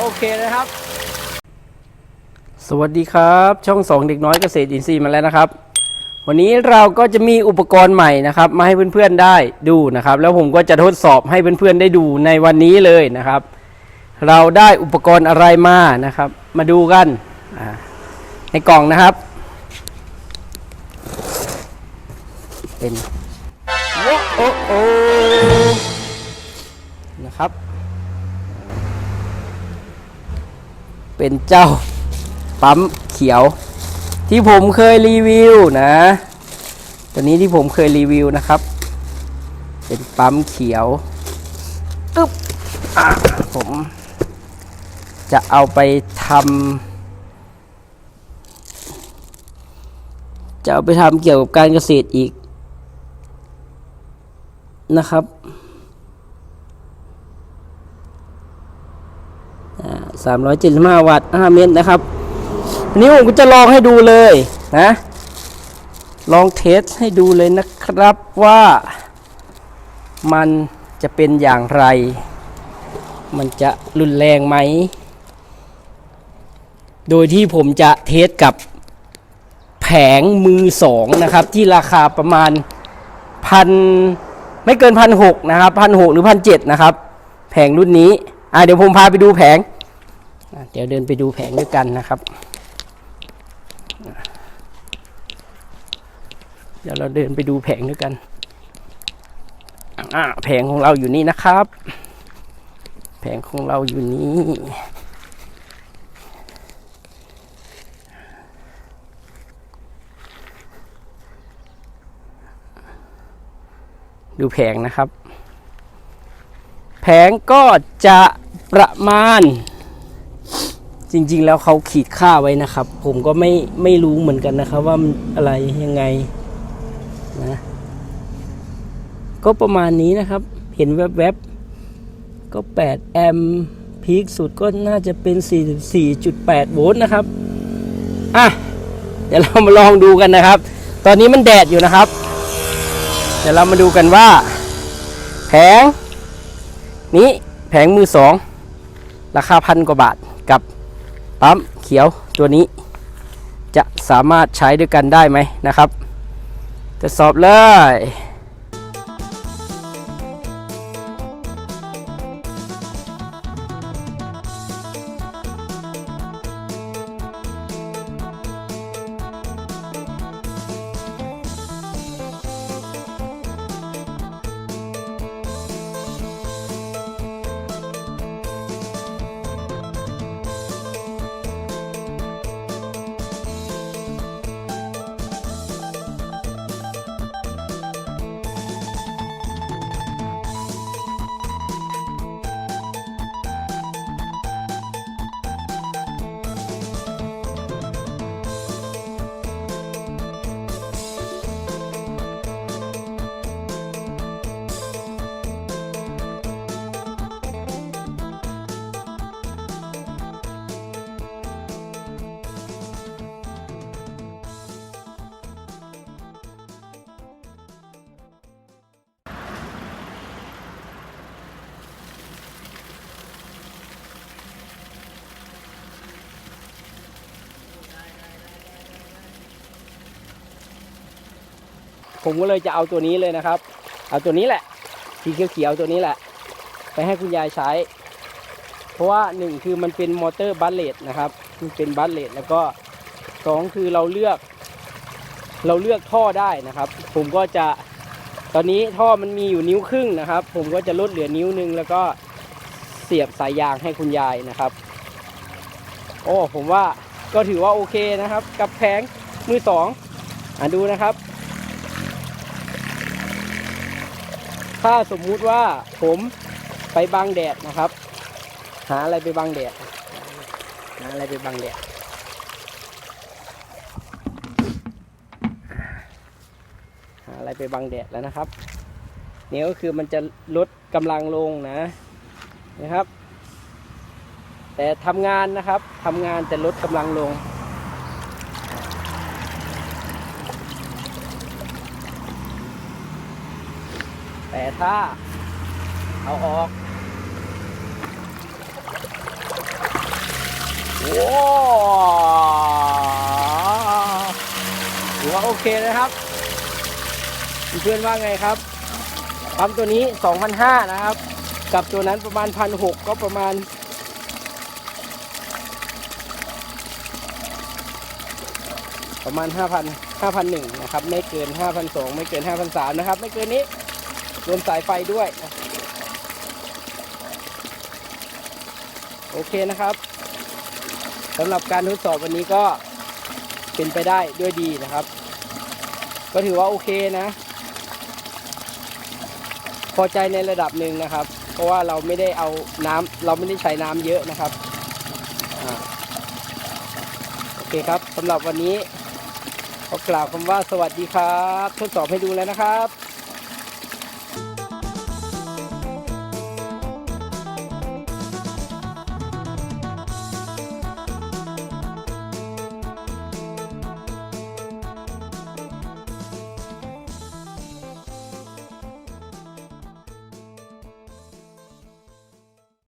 โอเคเลยครับ สวัสดีครับ ช่องสองเด็กน้อยเกษตรอินทรีย์มาแล้วนะครับ วันนี้เราก็จะมีอุปกรณ์ใหม่นะครับ มาให้เพื่อนๆได้ดูนะครับ แล้วผมก็จะทดสอบให้เพื่อนๆได้ดูในวันนี้เลยนะครับ เราได้อุปกรณ์อะไรมานะครับ มาดูกันในกล่องนะครับ เป็นโอ้โอ้โอ้นะครับ เป็นเจ้าปั๊มเขียว ที่ผมเคยรีวิวนะ ตัวนี้ที่ผมเคยรีวิวนะครับ เป็นปั๊มเขียวอึ๊บผมจะเอาไปทำจะเอาไปทำเกี่ยวกับการเกษตรอีกนะครับ สามร้อยเจ็ดสิบห้าวัตต์ห้าเมตรนะครับอันนี้ผมก็จะลองให้ดูเลยนะ ลองเทสให้ดูเลยนะครับว่ามันจะเป็นอย่างไร มันจะรุนแรงไหม โดยที่ผมจะเทสกับแผงมือสองนะครับ ที่ราคาประมาณพันไม่เกินพันหกนะครับพันหกหรือพันเจ็ดนะครับ แผงรุ่นนี้ อะเดี๋ยวผมพาไปดูแผง เดี๋ยวเดินไปดูแผงด้วยกันนะครับ เดี๋ยวเราเดินไปดูแผงด้วยกันแผงของเราอยู่นี่นะครับ แผงของเราอยู่นี่ดูแผงนะครับ แผงก็จะประมาณ จริงๆแล้วเขาขีดค่าไว้นะครับ ผมก็ไม่ไม่รู้เหมือนกันนะครับ ว่ามันอะไรยังไงนะก็ประมาณนี้นะครับ เห็นแวบๆก็ 8 แอมพีคสุดก็น่าจะเป็น 44.8 โวลต์นะครับ อะ เดี๋ยวเรามาลองดูกันนะครับ ตอนนี้มันแดดอยู่นะครับ เดี๋ยวเรามาดูกันว่า แผง นี้แผงมือสอง ราคาพันกว่าบาทกับ ปั๊มเขียวตัวนี้ จะสามารถใช้ด้วยกันได้ไหมนะครับทดสอบเลย ผมก็เลยจะเอาตัวนี้เลยนะครับ เอาตัวนี้แหละสีเขียวๆตัวนี้แหละ ไปให้คุณยายใช้ เพราะว่าหนึ่งคือมันเป็นมอเตอร์บัสเลตนะครับ มันเป็นบัสเลตแล้วก็สองคือเราเลือก เราเลือกท่อได้นะครับ ผมก็จะตอนนี้ท่อมันมีอยู่นิ้วครึ่งนะครับ ผมก็จะลดเหลือนิ้วหนึงแล้วก็เสียบสายยางให้คุณยายนะครับ โอ้ผมว่าก็ถือว่าโอเคนะครับ กับแผงมือสองอะดูนะครับ ถ้าสมมุติว่าผมไปบังแดดนะครับ หาอะไรไปบังแดดหาอะไรไปบังแดดหาอะไรไปบังแดดแล้วนะครับนี่ก็คือมันจะลดกำลังลงนะนะครับ แต่ทำงานนะครับทำงานแต่ลดกำลังลง แต่ถ้าเอาออกว้าวถือว่าโอเคนะครับ เพื่อนว่าไงครับปั๊มตัวนี้ 2,500 นะครับ กับตัวนั้นประมาณ 1,600 ก็ประมาณ ประมาณ 5,000 5,001 นะครับ ไม่เกิน 5,200 ไม่เกิน 5,300 นะครับ ไม่เกินนี้ รวมสายไฟด้วย โอเคนะครับสำหรับการทดสอบวันนี้ก็เป็นไปได้ด้วยดีนะครับ ก็ถือว่าโอเคนะ พอใจในระดับหนึ่งนะครับ เพราะว่าเราไม่ได้เอาน้ำเราไม่ได้ใช้น้ำเยอะนะครับอโอเคครับสำหรับวันนี้ขอกล่าวคำว่าสวัสดีครับ ทดสอบให้ดูแล้วนะครับ